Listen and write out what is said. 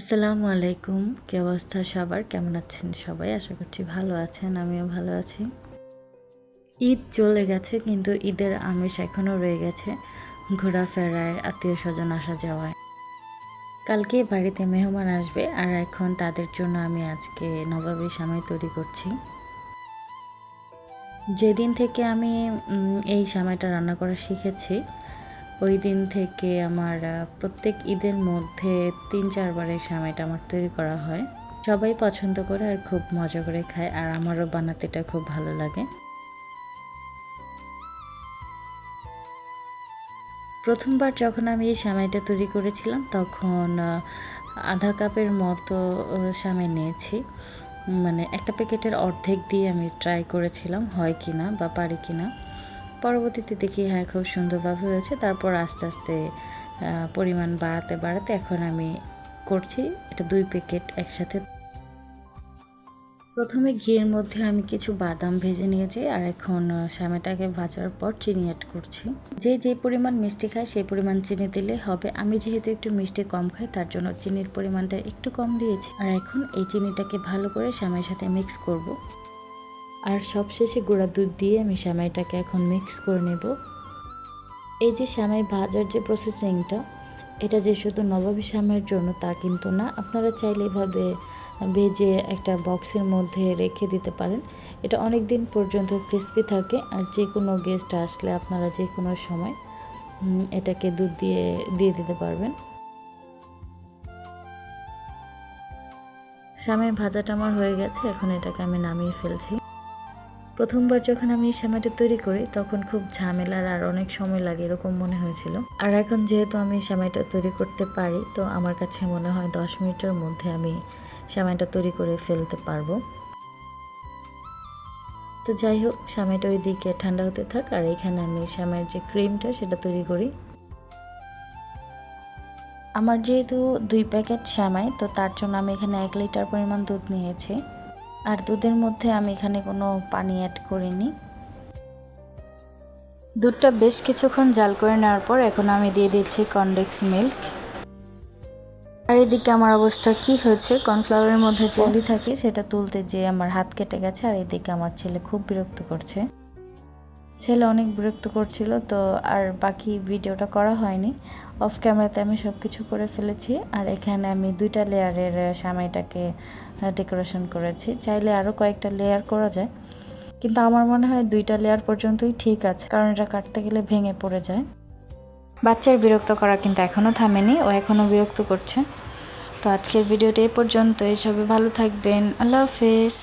আসসালামু আলাইকুম। কি অবস্থা সবার? কেমন আছেন সবাই? আশা করছি ভালো আছেন, আমিও ভালো আছি। ঈদ চলে গেছে, কিন্তু ঈদের আমেজ এখনও রয়ে গেছে ঘোরাফেরায় আত্মীয় স্বজন আসা যাওয়ায়। কালকে বাড়িতে মেহমান আসবে, আর এখন তাদের জন্য আমি আজকে নবাবী সামাই তৈরি করছি। যেদিন থেকে আমি এই সামাইটা রান্না করা শিখেছি ওই দিন থেকে আমার প্রত্যেক ঈদের মধ্যে তিন চারবার এই সামাইটা আমার তৈরি করা হয়। সবাই পছন্দ করে আর খুব মজা করে খায় আর আমারও বানাতে এটা খুব ভালো লাগে। প্রথমবার যখন আমি এই সামাইটা তৈরি করেছিলাম তখন আধা কাপের মতো সামাই নিয়েছি। মানে একটা প্যাকেটের অর্ধেক দিয়ে আমি ট্রাই করেছিলাম হয় কি না বা পারি কি না পরবর্তীতে দেখি হ্যাঁ খুব সুন্দরভাবে হয়েছে। তারপর আস্তে আস্তে পরিমাণ বাড়াতে বাড়াতে এখন আমি করছি এটা দুই প্যাকেট একসাথে। প্রথমে ঘিয়ের মধ্যে আমি কিছু বাদাম ভেজে নিয়েছি আর এখন আহ, সামেটাকে ভাজার পর চিনি অ্যাড করছি। যে যে পরিমাণ মিষ্টি খায় সেই পরিমাণ চিনি দিলে হবে। আমি যেহেতু একটু মিষ্টি কম খাই তার জন্য চিনির পরিমাণটা একটু কম দিয়েছি। আর এখন এই চিনিটাকে ভালো করে সামের সাথে মিক্স করব। আর সবশেষে গুঁড়া দুধ দিয়ে আমি সামাইটাকে এখন মিক্স করে নেব। এই যে সামাই ভাজার যে প্রসেসিংটা এটা যে শুধু নবাবী সামের জন্য তা কিন্তু না, আপনারা চাইলে এভাবে ভেজে একটা বক্সের মধ্যে রেখে দিতে পারেন। এটা অনেক দিন পর্যন্ত ক্রিস্পি থাকে আর যে কোনো গেস্ট আসলে আপনারা যে কোনো সময় এটাকে দুধ দিয়ে দিয়ে দিতে পারবেন। সামের ভাজাটা আমার হয়ে গেছে, এখন এটাকে আমি নামিয়ে ফেলছি। প্রথমবার যখন আমি শ্যামাটা তৈরি করি, তখন খুব ঝামেলার আর অনেক সময় লাগে এরকম মনে হয়েছিল। আর এখন যেহেতু আমি শ্যামাইটা তৈরি করতে পারি, তো আমার কাছে মনে হয় দশ মিনিটের মধ্যে আমি শ্যামাইটা তৈরি করে ফেলতে পারব। তো যাই হোক শ্যামাইটা ওই দিকে ঠান্ডা হতে থাক, আর এখানে আমি শ্যামের যে ক্রিমটা, সেটা তৈরি করি। আমার যেহেতু দুই প্যাকেট শ্যামাই তো তার জন্য আমি এখানে এক লিটার পরিমাণ দুধ নিয়েছি। আর দুধের মধ্যে আমি এখানে কোনো পানি অ্যাড করিনি। দুধটা বেশ কিছুক্ষণ জাল করে নেওয়ার পর এখন আমি দিয়ে দিচ্ছি কনডেক্স মিল্ক। আর এদিকে আমার অবস্থা কি হয়েছে? কর্নফ্লাওয়ারের মধ্যে যে থাকে, সেটা তুলতে যে আমার হাত কেটে গেছে, আর এদিকে আমার ছেলে খুব বিরক্ত করছে। ছেলে অনেক বিরক্ত করছিল, তো আর বাকি ভিডিওটা করা হয়নি। অফ ক্যামেরাতে আমি সব কিছু করে ফেলেছি, আর এখানে আমি দুইটা লেয়ারের সামাইটাকে ডেকোরেশন করেছি। চাইলে আরও কয়েকটা লেয়ার করা যায়, কিন্তু আমার মনে হয় দুইটা লেয়ার পর্যন্তই ঠিক আছে, কারণ এটা কাটতে গেলে ভেঙে পড়ে যায়। বাচ্চার বিরক্ত করা কিন্তু এখনও থামেনি, ও এখনও বিরক্ত করছে। তো আজকের ভিডিওটা এ পর্যন্ত সবাই ভালো থাকবেন, আল্লাহ হাফেজ।